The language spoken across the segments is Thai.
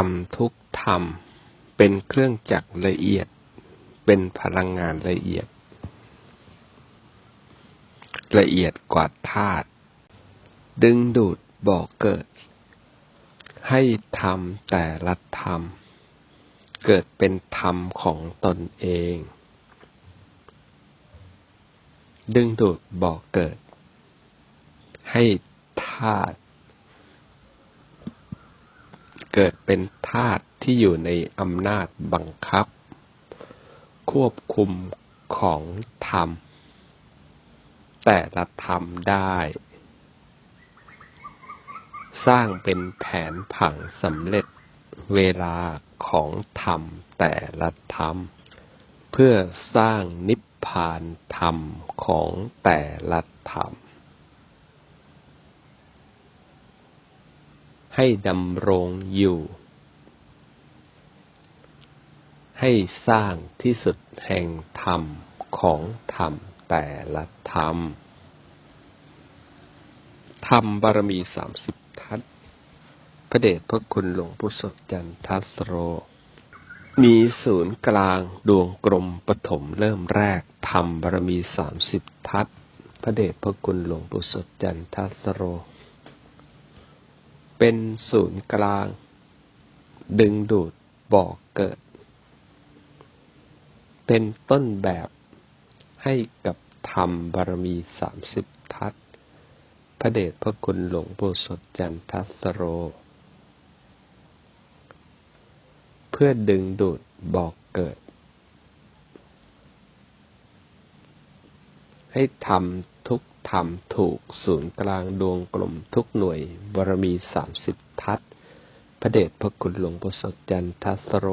รมทุกธรรม เป็นเครื่องจักรละเอียด เป็นพลังงานละเอียด ละเอียดกว่าธาตุดึงดูดบ่อกเกิด ให้ธรรมแต่ละธรรม เกิดเป็นธรรมของตนเอง ดึงดูดบ่อกเกิด ให้ธาตุ เกิดเป็นธาตุที่อยู่ในอำนาจบังคับ ควบคุมของธรรม แต่ละธรรมได้ สร้างเป็นแผนผังสำเร็จเวลาของธรรมแต่ละธรรม เพื่อสร้างนิพพานธรรมของแต่ละธรรม ให้ดำรงอยู่ ให้สร้างที่สุดแห่งธรรมของธรรมแต่ละธรรม ธรรมบารมีสามสิบทัศพระเดชพระคุณหลวงพุทธจันทัสโร มีศูนย์กลางดวงกลมปฐมเริ่มแรก ธรรมบารมีสามสิบทัศพระเดชพระคุณหลวงพุทธสจันทัสโร เป็นศูนย์กลาง ดึงดูดบ่อกเกิด เป็นต้นแบบให้กับธรรมบารมีสามสิบทัศพระเดชพระคุณหลวงปู่สดจันทัสโร เพื่อดึงดูดบอกเกิด ให้ทำ ทุกทำถูกศูนย์กลางดวงกลมทุกหน่วยบารมีสามสิบทัศพระเดชพระคุณหลวงปู่สดจันทัสโร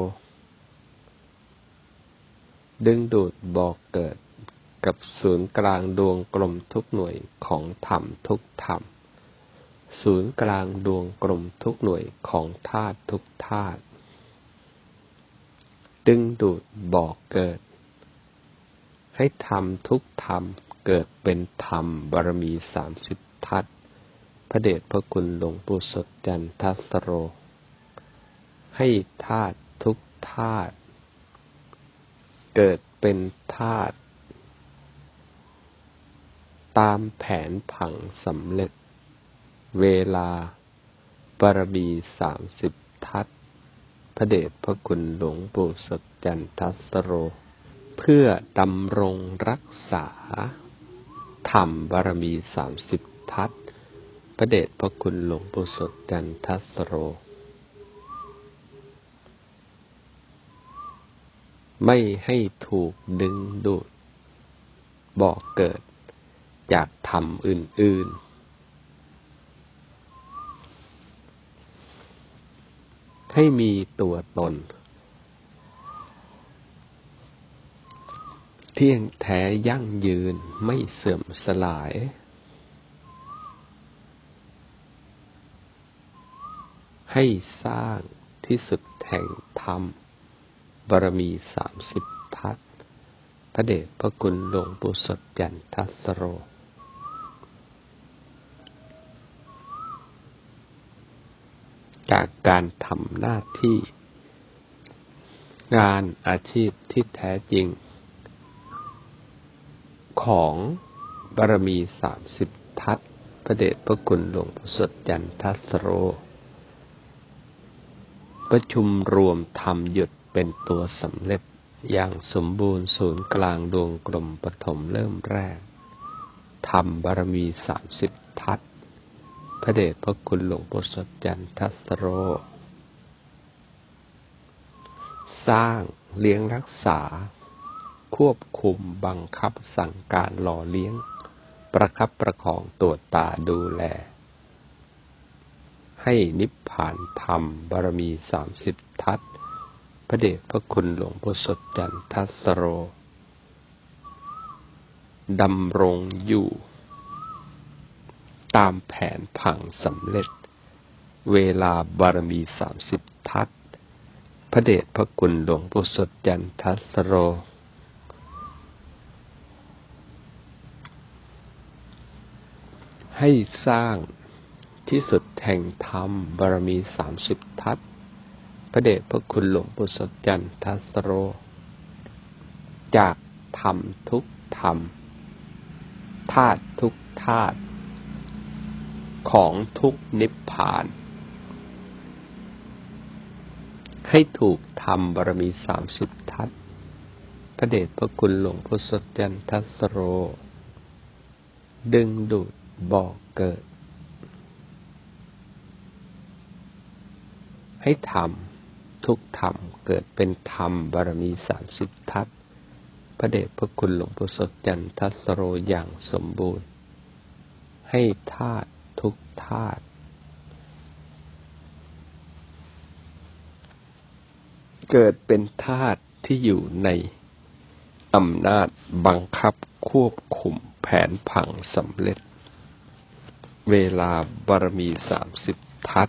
ดึงดูดบอกเกิดกับศูนย์กลางดวงกลมทุกหน่วยของธรรมทุกธรรม ศูนย์กลางดวงกลมทุกหน่วยของธาตุทุกธาตุดึงดูดบอกเกิด ให้ธรรมทุกธรรม เกิดเป็นธรรมบารมีสามสิบทัศพระเดชพระคุณหลวงปู่สดจันทัสโร ให้ธาตุทุกธาตุเกิดเป็นธาตุตามแผนผังสำเร็จ เวลาบารมีสามสิบทัศพระเดชพระคุณหลวงปู่สดจันทัสโร เพื่อดำรงรักษา ธรรมบารมีสามสิบทัศพระเดชพระคุณหลวงปู่สดจันทัสโร ไม่ให้ถูกดึงดูด บอกเกิดจากธรรมอื่น ๆ ให้มีตัวตน เที่ยงแท้ยั่งยืนไม่เสื่อมสลาย ให้สร้างที่สุดแห่งธรรมบารมีสามสิบทัศพระเดชพระคุณหลวงปู่สดจันทัสโร จากการทำหน้าที่ งานอาชีพที่แท้จริง ของบารมีสามสิบทัศพระเดชพระคุณหลวงปู่สดจันทัสโร ประชุมรวมทำหยุดเป็นตัวสำเร็จอย่างสมบูรณ์ศูนย์กลางดวงกลมปฐมเริ่มแรกทำบารมีสามสิบทัศพระเดชพระคุณหลวงปู่สดจันทัสโร สร้างเลี้ยงรักษา ควบคุมบังคับสั่งการหล่อเลี้ยง ประคับประคองตัวจตาดูแล ให้นิพพานธรรมบารมีสามสิบทัศพระเดชพระคุณหลวงพ่อสดจันทัสโรดำรงอยู่ ตามแผนผังสำเร็จ เวลาบารมีสามสิบทัศพระเดชพระคุณหลวงพ่อสดจันทัสโร ให้สร้างที่สุดแห่งธรรมบารมีสามสิบทัศพระเดชพระคุณหลวงปู่สดจันทัสโร จากธรรมทุกธรรมธาตุทุกธาตุของทุกนิพพาน ให้ถูกทำบารมีสามสิบทัศพระเดชพระคุณหลวงพ่อสดจันทัสโร ดึงดูด บอกเกิด ให้ทำทุกธรรมเกิดเป็นธรรมบารมีสามสิบทัศพระเดชพระคุณหลวงพ่อสดจันทัสโรอย่างสมบูรณ์ ให้ธาตุทุกธาตุเกิดเป็นธาตุที่อยู่ในอำนาจบังคับควบคุมแผนผังสำเร็จ เวลาบารมีสามสิบทัศ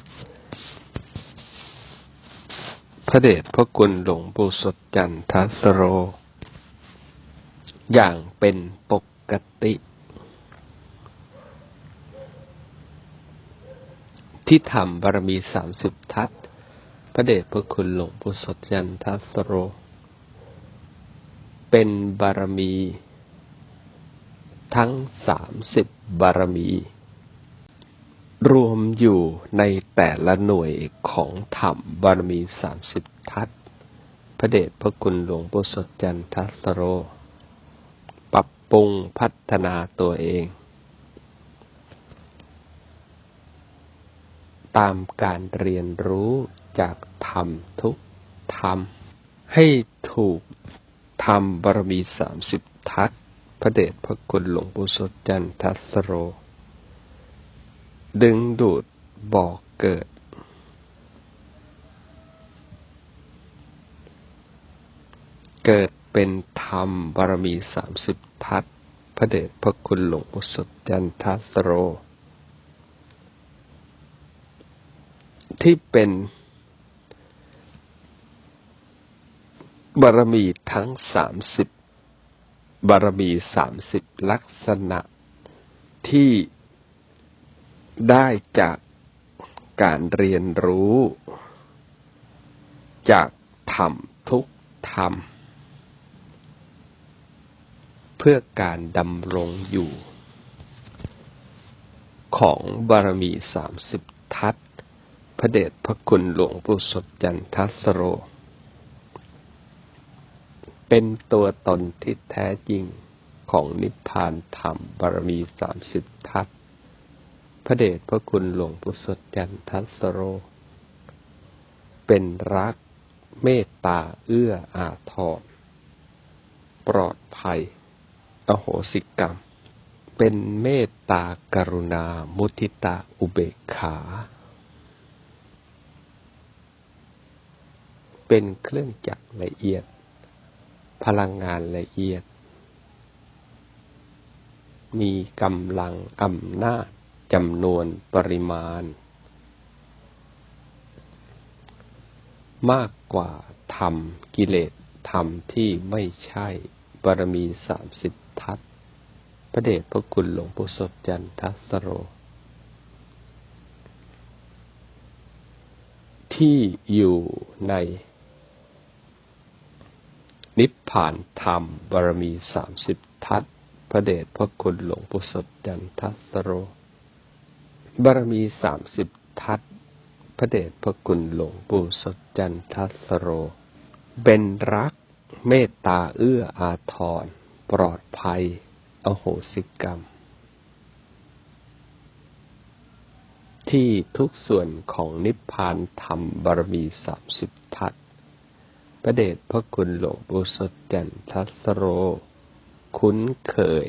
พระเดชพระคุณหลวงปู่สดจันทัสโร อย่างเป็นปกติ ที่ทำบารมีสามสิบทัศพระเดชพระคุณหลวงปู่สดยันทัสโร เป็นบารมี ทั้งสามสิบบารมี รวมอยู่ในแต่ละหน่วยของธรรมบารมีสามสิบทัศพระเดชพระคุณหลวงปู่สดจันทัสโร ปรับปรุงพัฒนาตัวเอง ตามการเรียนรู้จากธรรมทุกธรรม ให้ถูกธรรมบารมีสามสิบทัศพระเดชพระคุณหลวงปู่สดจันทัสโร ดึงดูดบอกเกิด เกิดเป็นธรรมบารมีสามสิบทัศพระเดชพระคุณหลวงปู่สดจันทัสโร ที่เป็นบารมีทั้งสามสิบบารมีสามสิบลักษณะที่ ได้จากการเรียนรู้ จากธรรมทุกธรรม เพื่อการดำรงอยู่ ของบารมีสามสิบทัศพระเดชพระคุณหลวงปู่สดจันทัสโร เป็นตัวตนที่แท้จริงของนิพพานธรรมบารมีสามสิบทัศ พระเดชพระคุณหลวงปู่สดจันทัสโร เป็นรักเมตตาเอื้ออาทรปลอดภัย อโหสิกรรม เป็นเมตตากรุณา มุทิตาอุเบกขา เป็นเครื่องจักรละเอียด พลังงานละเอียด มีกำลังอำนาจ จำนวนปริมาณ มากกว่าธรรมกิเลสธรรมที่ไม่ใช่บารมีสามสิบทัศพระเดชพระคุณหลวงปู่สดจันทัสโร ที่อยู่ในนิพพานธรรมบารมีสามสิบทัศพระเดชพระคุณหลวงปู่สดจันทัสโร บารมีสามสิบทัศพระเดชพระคุณหลวงปู่สดจันทัสโร เป็นรักเมตตาเอื้ออาทร ปลอดภัย อโหสิกรรม ที่ทุกส่วนของนิพพานธรรมบารมีสามสิบทัศพระเดชพระคุณหลวงปู่สดจันทัสโร คุ้นเคย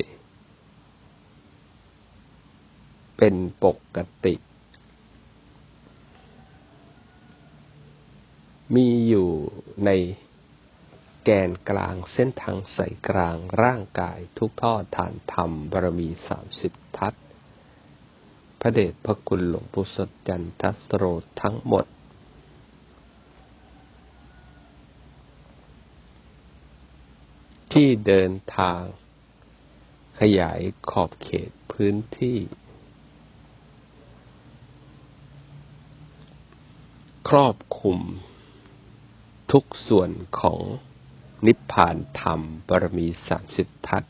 เป็นปกติ มีอยู่ในแกนกลางเส้นทางสายกลางร่างกายทุกท่อฐานธรรมบารมีสามสิบทัศพระเดชพระคุณหลวงปู่สดจันทัสโรทั้งหมด ที่เดินทางขยายขอบเขตพื้นที่ ครอบคุม ทุกส่วนของนิพพานธรรมบารมีสามสิบทัศ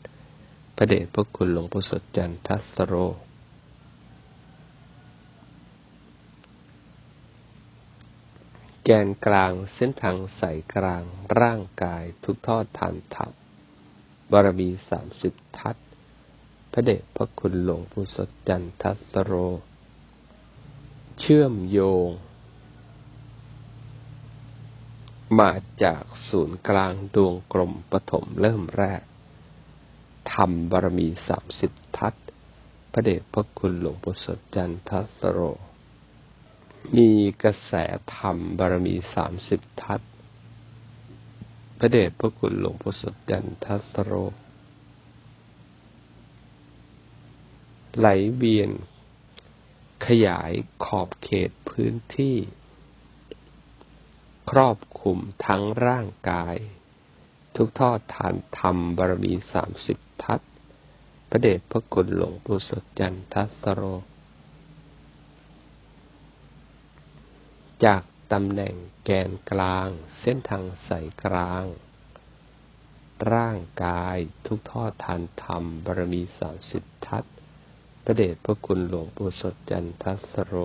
พระเดชพระคุณหลวงปู่สดจันทัสโร แกนกลางเส้นทางสายกลางร่างกายทุกทอดทานธรรมบารมีสามสิบทัศพระเดชพระคุณหลวงปู่สดจันทัสโร เชื่อมโยง มาจากศูนย์กลางดวงกลมปฐมเริ่มแรกธรรมบารมีสามสิบทัศพระเดชพระคุณหลวงปู่สดจันทัสโร มีกระแสธรรมบารมีสามสิบทัศพระเดชพระคุณหลวงปู่สดจันทัสโร ไหลเวียน ขยายขอบเขตพื้นที่ ครอบ คลุมทั้งร่างกาย ทุกทอดทานธรรมบารมีสามสิบทัศพระเดชพระคุณหลวงปู่สดจันทัสโร จากตำแหน่งแกนกลาง เส้นทางสายกลาง ร่างกายทุกทอดทานธรรมบารมีสามสิบทัศพระเดชพระคุณหลวงปู่สดจันทัสโร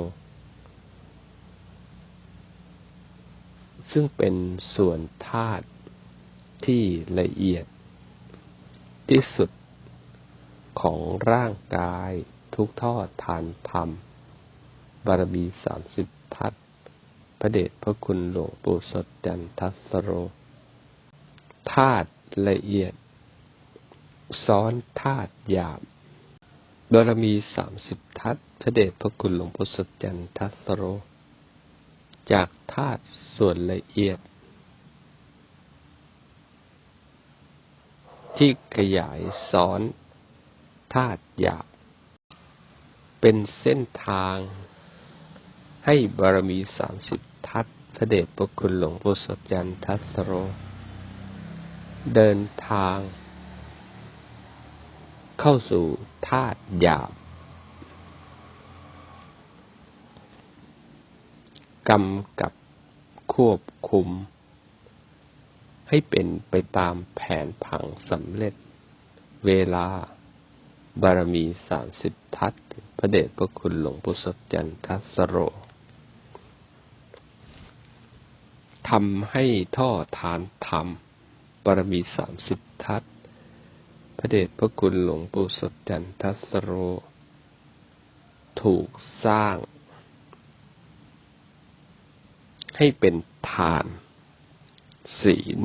ซึ่งเป็นส่วนธาตุที่ละเอียด ที่สุดของร่างกายทุกท่อทานธรรม บารมีสามสิบทัศพระเดชพระคุณหลวงปู่สดจันทัสโรธาตุละเอียด ซ้อนธาตุหยาบบารมีสามสิบทัศพระเดชพระคุณหลวงปู่สดจันทัสโร จากธาตุส่วนละเอียด ที่ขยายซ้อนธาตุหยาบเป็นเส้นทางให้บารมีสามสิบทัศพระเดชพระคุณหลวงปู่สดยันทัสโร เดินทาง เข้าสู่ธาตุหยาบ กำกับควบคุม ให้เป็นไปตามแผนผังสำเร็จ เวลา บารมีสามสิบทัศพระเดชพระคุณหลวงปู่สดจันทัสโรทำให้ท่อฐานธรรมบารมีสามสิบทัศพระเดชพระคุณหลวงปู่สดจันทัสโร ถูกสร้าง ให้เป็นฐาน ศีล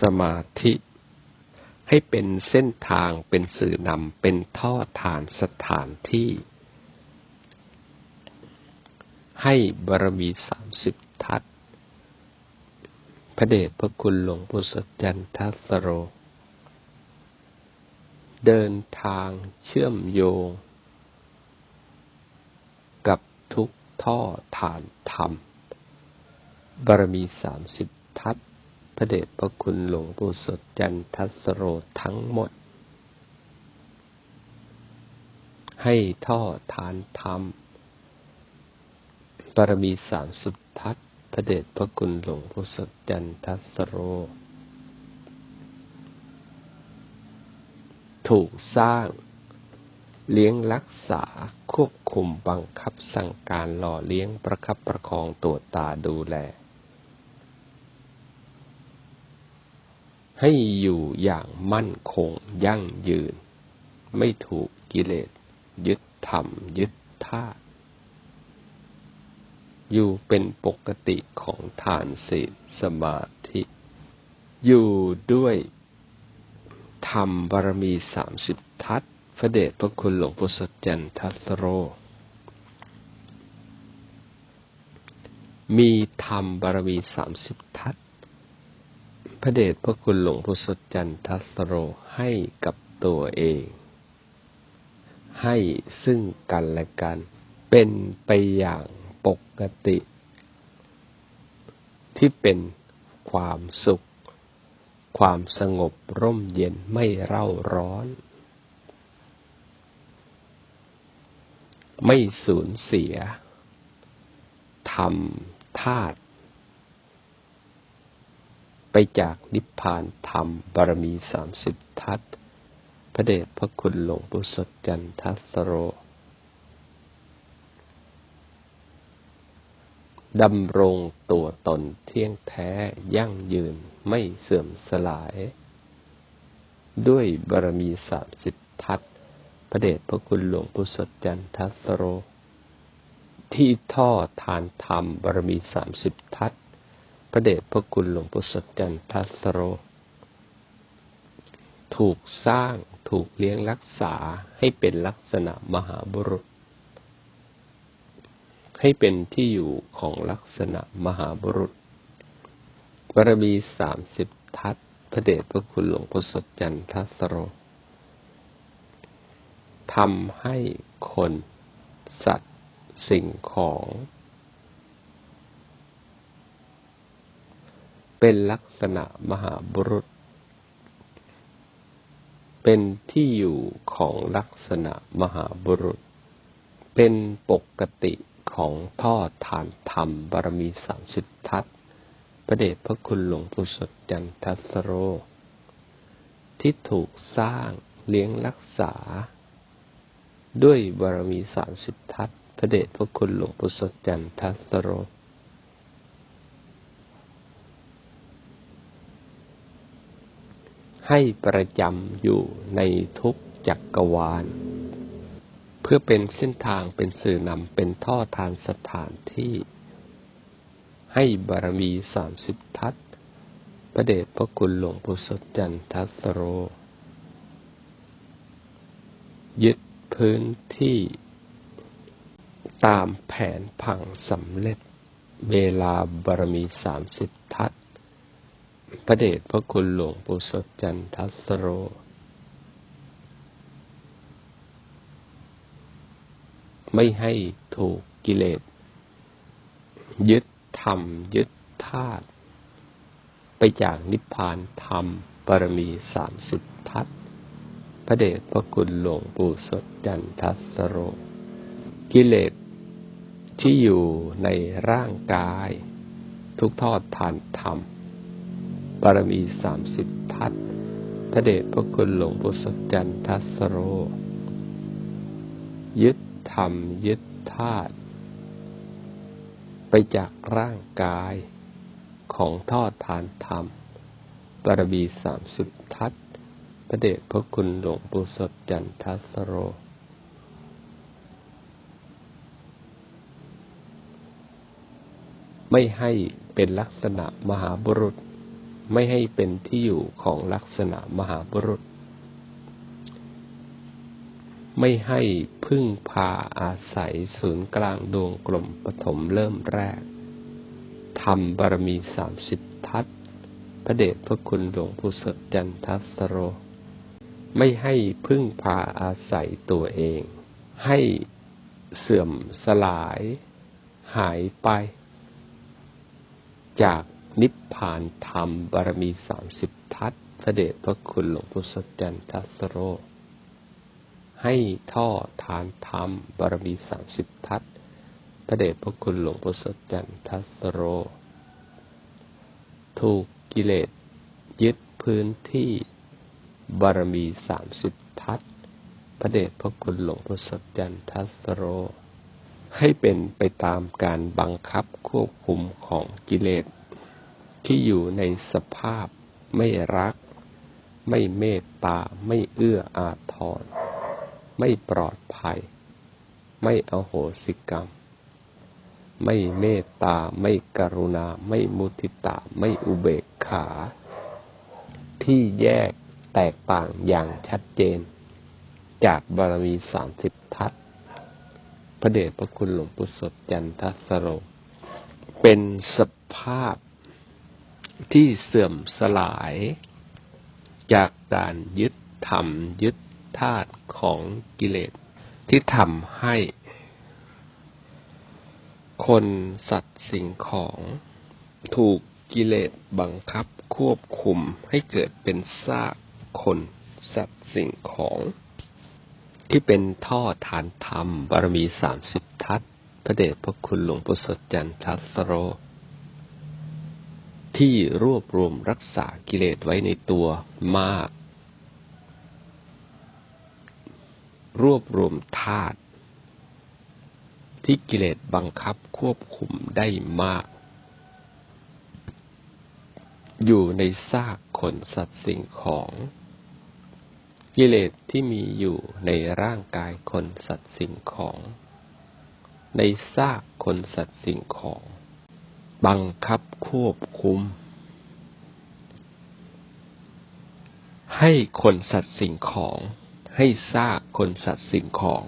สมาธิ ให้เป็นเส้นทางเป็นสื่อนำเป็นท่อฐานสถานที่ ให้บารมีสามสิบทัศพระเดชพระคุณหลวงปู่สจันทัสโร เดินทางเชื่อมโยง กับทุกท่อฐานธรรม บารมีสามสิบทัศพระเดชพระคุณหลวงปู่สดจันทัสโรทั้งหมด ให้ท่อทานธรรมบารมีสามสุดทัศพระเดชพระคุณหลวงปู่สดจันทัสโร ถูกสร้างเลี้ยงรักษาควบคุมบังคับสั่งการหล่อเลี้ยงประคับประคองตัวตาดูแล ให้อยู่อย่างมั่นคงยั่งยืน ไม่ถูกกิเลส ยึดธรรม ยึดท่าอยู่เป็นปกติของฐานศีลสมาธิ อยู่ด้วยธรรมบารมีสามสิบทัศพระเดชพระคุณหลวงปู่สดจันทัสโร มีธรรมบารมีสามสิบทัศ พระเดชพระคุณหลวงพ่อสดจันทัสโรให้กับตัวเอง ให้ซึ่งกันและกัน เป็นไปอย่างปกติ ที่เป็นความสุข ความสงบร่มเย็นไม่เร่าร้อน ไม่สูญเสียทำธาตุ ไปจากนิพพานธรรมบารมีสามสิบทัศพระเดชพระคุณหลวงปู่สดจันทัสโรดำรงตัวตนเที่ยงแท้ยั่งยืนไม่เสื่อมสลาย ด้วยบารมีสามสิบทัศพระเดชพระคุณหลวงปู่สดจันทัสโร ที่ท่อทานธรรมบารมีสามสิบทัศ พระเดชพระคุณหลวงปู่สดจันทัสโร ถูกสร้างถูกเลี้ยงรักษาให้เป็นลักษณะมหาบุรุษ ให้เป็นที่อยู่ของลักษณะมหาบุรุษบารมีสามสิบทัศพระเดชพระคุณหลวงปู่สดจันทัสโรทำให้คน สัตว์ สิ่งของ เป็นลักษณะมหาบุรุษ เป็นที่อยู่ของลักษณะมหาบุรุษ เป็นปกติของท่อฐานธรรมบารมีสามสิบทัศพระเดชพระคุณหลวงปู่สดจันทัสโร ที่ถูกสร้างเลี้ยงรักษา ด้วยบารมีสามสิบทัศพระเดชพระคุณหลวงปู่สดจันทัสโร ให้ประจำอยู่ในทุกจักรวาล เพื่อเป็นเส้นทางเป็นสื่อนำเป็นท่อทานสถานที่ ให้บารมีสามสิบทัศพระเดชพระคุณหลวงปู่สดจันทัสโร ยึดพื้นที่ ตามแผนผังสำเร็จ เวลาบารมีสามสิบทัศ พระเดชพระคุณหลวงปู่สดจันทัสโร ไม่ให้ถูกกิเลส ยึดธรรม ยึดธาตุไปจากนิพพานธรรมปรมีสามสิบทัศพระเดชพระคุณหลวงปู่สดจันทัสโร กิเลสที่อยู่ในร่างกาย ทุกทอดทานธรรม บารมีสามสิบทัศพระเดชพระคุณหลวงปู่สจันทัสโร ยึดธรรมยึดธาตุไปจากร่างกายของทอดทานธรรมบารมีสามสิบทัศพระเดชพระคุณหลวงปู่สดจันทัสโรไม่ให้เป็นลักษณะมหาบุรุษ ไม่ให้เป็นที่อยู่ของลักษณะมหาบุรุษ ไม่ให้พึ่งพาอาศัยศูนย์กลางดวงกลมปฐมเริ่มแรกทำบารมีสามสิบทัศพระเดชพระคุณหลวงปู่สดจันทัสโร ไม่ให้พึ่งพาอาศัยตัวเอง ให้เสื่อมสลาย หายไป จาก นิพพานธรรม บารมีสามสิบทัศพระเดชพระคุณหลวงปู่สดจันทัสโร ให้ท่อทานธรรม บารมีสามสิบทัศพระเดชพระคุณหลวงปู่สดจันทัสโร ถูกกิเลสยึดพื้นที่บารมีสามสิบทัศพระเดชพระคุณหลวงปู่สดจันทัสโรให้เป็นไปตามการบังคับควบคุมของกิเลส ที่อยู่ในสภาพไม่รัก ไม่เมตตา ไม่เอื้ออาทร ไม่ปลอดภัย ไม่อโหสิกรรม ไม่เมตตา ไม่กรุณา ไม่มุทิตา ไม่อุเบกขา ที่แยกแตกต่างอย่างชัดเจน จากบารมีสามสิบทัศพระเดชพระคุณหลวงปู่สดจันทสโร เป็นสภาพ ที่เสื่อมสลาย จากการยึดธรรมยึดธาตุของกิเลส ที่ทำให้ คนสัตว์สิ่งของถูกกิเลสบังคับควบคุมให้เกิดเป็นซากคนสัตว์สิ่งของ ที่เป็นท่อฐานธรรมบารมีสามสิบทัศพระเดชพระคุณหลวงปู่สดจันทัสโร ที่รวบรวมรักษากิเลสไว้ในตัวมาก รวบรวมธาตุที่กิเลสบังคับควบคุมได้มาก อยู่ในซากขนสัตว์สิ่งของ กิเลสที่มีอยู่ในร่างกายคนสัตว์สิ่งของ ในซากคนสัตว์สิ่งของ บังคับควบคุม ให้คนสัตว์สิ่งของ ให้ซากคนสัตว์สิ่งของ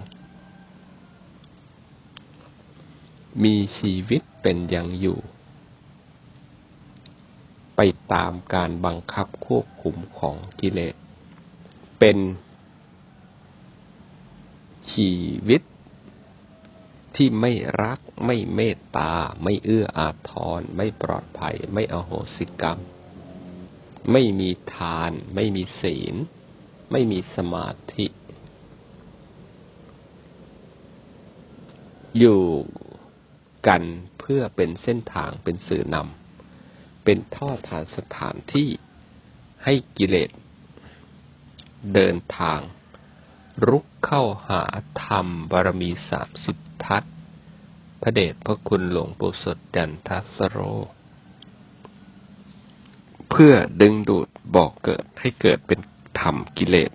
มีชีวิตเป็นอย่างอยู่ ไปตามการบังคับควบคุมของกิเลส เป็นชีวิต ที่ไม่รัก ไม่เมตตา ไม่เอื้ออาทร ไม่ปลอดภัย ไม่อโหสิกรรม ไม่มีทาน ไม่มีศีล ไม่มีสมาธิ อยู่กันเพื่อเป็นเส้นทางเป็นสื่อนำเป็นท่อฐานสถานที่ให้กิเลสเดินทาง รุกเข้าหาธรรมบารมีสามสิบทัศพระเดชพระคุณหลวงปู่สดจันทัสโร เพื่อดึงดูดบอกเกิดให้เกิดเป็นธรรมกิเลส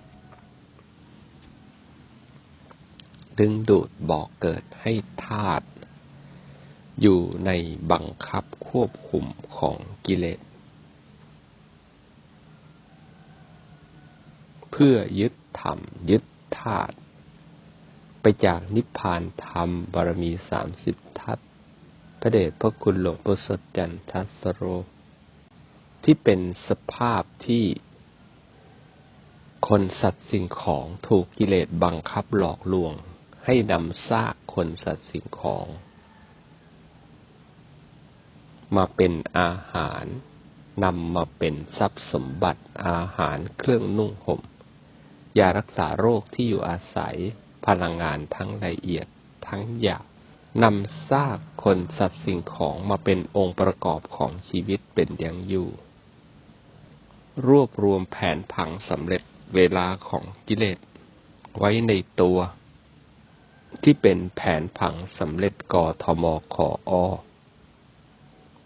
ดึงดูดบอกเกิดให้ธาตุอยู่ในบังคับควบคุมของกิเลส เพื่อยึดธรรมยึด ธาตุไปจากนิพพานธรรมบารมีสามสิบทัศพระเดชพระคุณหลวงปู่สดจันทัสโร ที่เป็นสภาพที่ คนสัตว์สิ่งของถูกกิเลสบังคับหลอกลวง ให้นำซากคนสัตว์สิ่งของ มาเป็นอาหารนำมาเป็นทรัพย์สมบัติอาหารเครื่องนุ่งห่ม ยารักษาโรคที่อยู่อาศัย พลังงานทั้งละเอียดทั้งหยาบนำซากคนสัตว์สิ่งของมาเป็นองค์ประกอบของชีวิตเป็นอย่างอยู่ รวบรวมแผนผังสำเร็จเวลาของกิเลส ไว้ในตัว ที่เป็นแผนผังสำเร็จกอทมขออ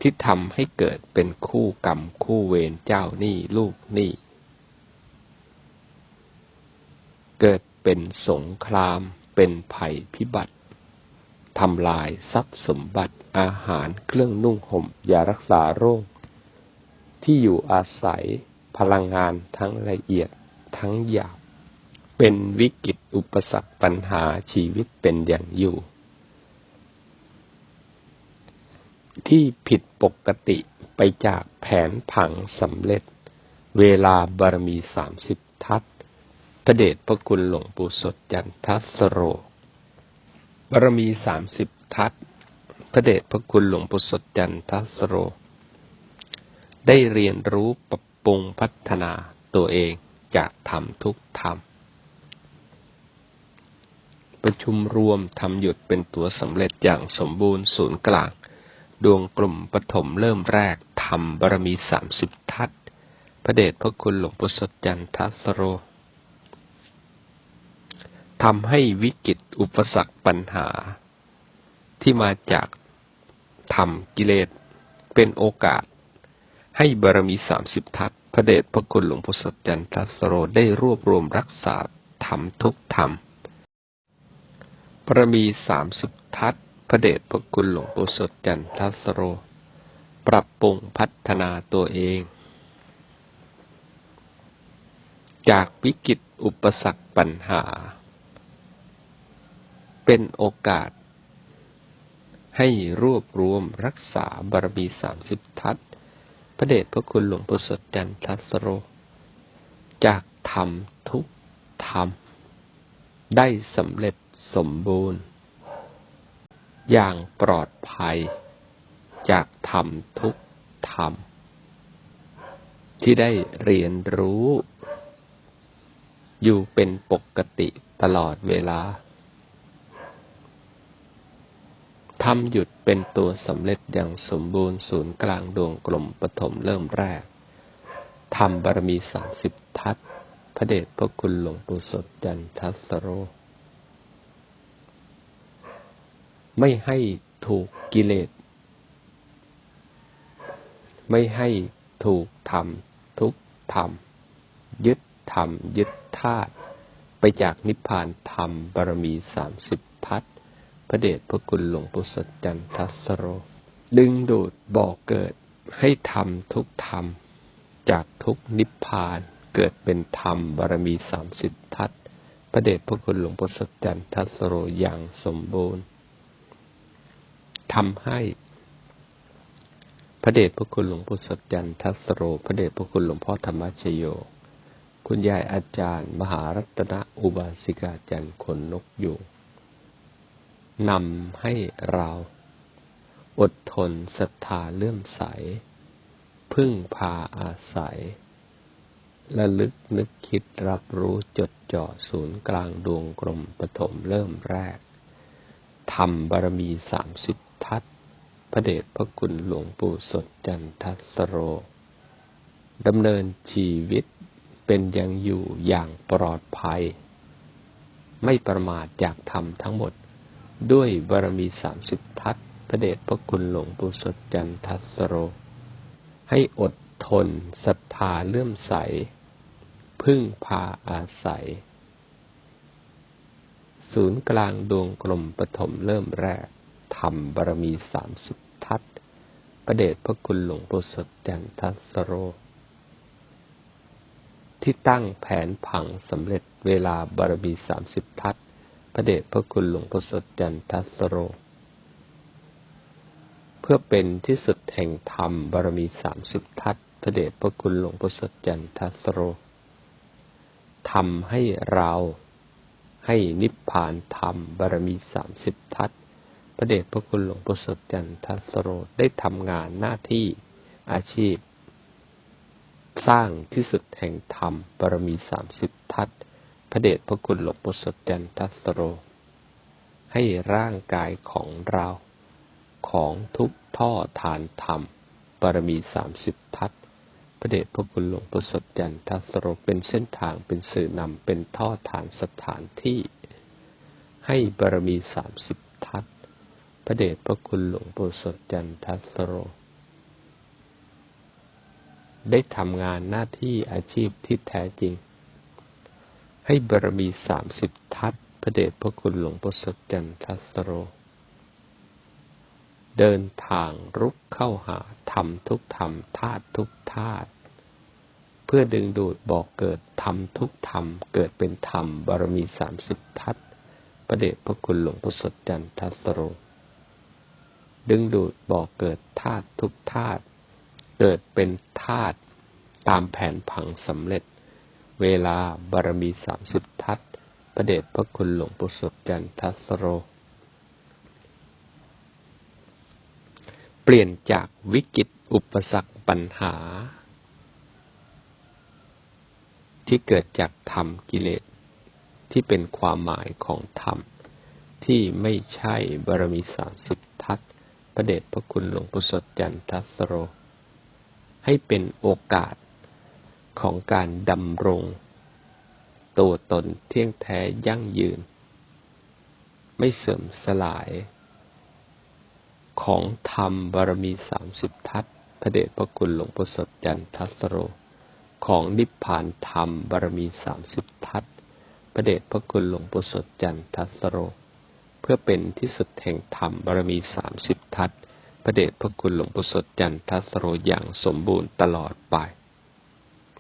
ที่ทำให้เกิดเป็นคู่กรรมคู่เวรเจ้าหนี้ลูกหนี้ เกิดเป็นสงคราม เป็นภัยพิบัติทำลายทรัพย์สมบัติอาหารเครื่องนุ่งห่มยารักษาโรค ที่อยู่อาศัยพลังงานทั้งละเอียดทั้งหยาบ เป็นวิกฤตอุปสรรคปัญหาชีวิตเป็นอย่างอยู่ ที่ผิดปกติไปจากแผนผังสำเร็จ เวลาบารมีสามสิบทัศ พระเดชพระคุณหลวงปู่สดจันทัสโร บารมีสามสิบทัศพระเดชพระคุณหลวงปู่สดจันทัสโร ได้เรียนรู้ปรับปรุงพัฒนาตัวเองจากธรรมทุกธรรม ประชุมรวมทำหยุดเป็นตัวสำเร็จอย่างสมบูรณ์ศูนย์กลาง ดวงกลุ่มปฐมเริ่มแรกทำบารมีสามสิบทัศพระเดชพระคุณหลวงปู่สดจันทัสโร ทำให้วิกฤตอุปสรรคปัญหา ที่มาจากธรรมกิเลส เป็นโอกาส ให้บารมีสามสิบทัศพระเดชพระคุณหลวงปู่สดจันทัสโรได้รวบรวมรักษาธรรมทุกธรรมบารมีสามสิบทัศพระเดชพระคุณหลวงปู่สดจันทัสโร ปรับปรุงพัฒนาตัวเอง จากวิกฤตอุปสรรคปัญหา เป็นโอกาส ให้รวบรวมรักษาบารมีสามสิบทัศพระเดชพระคุณหลวงปู่สดจันทัสโร จากธรรมทุกธรรม ได้สำเร็จสมบูรณ์ อย่างปลอดภัย จากธรรมทุกธรรม ที่ได้เรียนรู้ อยู่เป็นปกติตลอดเวลา ทำหยุดเป็นตัวสำเร็จอย่างสมบูรณ์ศูนย์กลางดวงกลมปฐมเริ่มแรกทำบารมีสามสิบทัศพระเดชพระคุณหลวงปู่สดจันทัสโร ไม่ให้ถูกกิเลส ไม่ให้ถูกทำทุกทำยึดทำยึดธาตุไปจากนิพพานธรรมบารมีสามสิบทัศ ระเดชพระคุณหลวงปู่สดจันทัสโร ดึงดูดบ่อกเกิดให้ทำทุกธรรม จากทุกนิพพานเกิดเป็นธรรมบารมีสามสิบทัศพระเดชพระคุณหลวงปู่สดจันทัสโรอย่างสมบูรณ์ทำให้พระเดชพระคุณหลวงปู่สดจันทัสโร พระเดชพระคุณหลวงพ่อธรรมชโย คุณยายอาจารย์ มหารัตนอุบาสิกาจันทน์ขนนกอยู่ นำให้เรา อดทนศรัทธาเลื่อมใส พึ่งพาอาศัยระลึกนึกคิดรับรู้จดจ่อศูนย์กลางดวงกลมปฐมเริ่มแรกทำบารมีสามสิบทัศพระเดชพระคุณหลวงปู่สดจันทัสโรดำเนินชีวิตเป็นยังอยู่อย่างปลอดภัย ไม่ประมาทจากธรรมทั้งหมด ด้วยบารมีสามสิบทัศพระเดชพระคุณหลวงปู่สดจันทัสโร ให้อดทนศรัทธาเลื่อมใส พึ่งพาอาศัย ศูนย์กลางดวงกลมปฐมเริ่มแรกทำบารมีสามสิบทัศประเดชพระคุณหลวงปู่สดจันทัสโร ที่ตั้งแผนผังสำเร็จเวลาบารมีสามสิบทัศ ประเดชพระคุณหลวงปู่สดจันทัสโร เพื่อเป็นที่สุดแห่งธรรมบารมีสามสิบทัศพระเดชพระคุณหลวงปู่สดจันทัสโรทำให้เราให้นิพพานธรรมบารมีสามสิบทัศพระเดชพระคุณหลวงปู่สดจันทัสโรได้ทำงานหน้าที่อาชีพ สร้างที่สุดแห่งธรรมบารมีสามสิบทัศ พระเดชพระคุณหลวงปู่สดจันทัสโร ให้ร่างกายของเราของทุกท่อฐานธรรมบารมีสามสิบทัศพระเดชพระคุณหลวงปู่สดยันทัสโรเป็นเส้นทางเป็นสื่อนำเป็นท่อฐานสถานที่ ให้บารมีสามสิบทัศพระเดชพระคุณหลวงปู่สดยันทัสโร ได้ทำงานหน้าที่อาชีพที่แท้จริง ให้บารมีสามสิบทัศพระเดชพระคุณหลวงปู่สดยันทัสโร เดินทางรุกเข้าหาธรรมทุกธรรมธาตุทุกธาตุเพื่อดึงดูดบอกเกิดธรรมทุกธรรมเกิดเป็นธรรมบารมีสามสิบทัศประเดชพระคุณหลวงพ่อสดจันทัสโร ดึงดูดบอกเกิดธาตุทุกธาตุเกิดเป็นธาตุตามแผนผังสำเร็จ เวลาบารมีสามสิบทัศประเดชพระคุณหลวงปู่สดจันทัสโร เปลี่ยนจากวิกฤตอุปสรรคปัญหา ที่เกิดจากธรรมกิเลส ที่เป็นความหมายของธรรม ที่ไม่ใช่บารมีสามสิบทัศประเดชพระคุณหลวงปู่สดจันทัสโร ให้เป็นโอกาส ของการดำรง ตัวตนเที่ยงแท้ยั่งยืน ไม่เสื่อมสลาย ของธรรมบารมีสามสิบทัศพระเดชพระคุณหลวงปู่สดยันทัสโร ของนิพพานธรรมบารมีสามสิบทัศพระเดชพระคุณหลวงปู่สดยันทัสโร เพื่อเป็นที่สุดแห่งธรรมบารมีสามสิบทัศพระเดชพระคุณหลวงปู่สดยันทัสโรอย่างสมบูรณ์ตลอดไป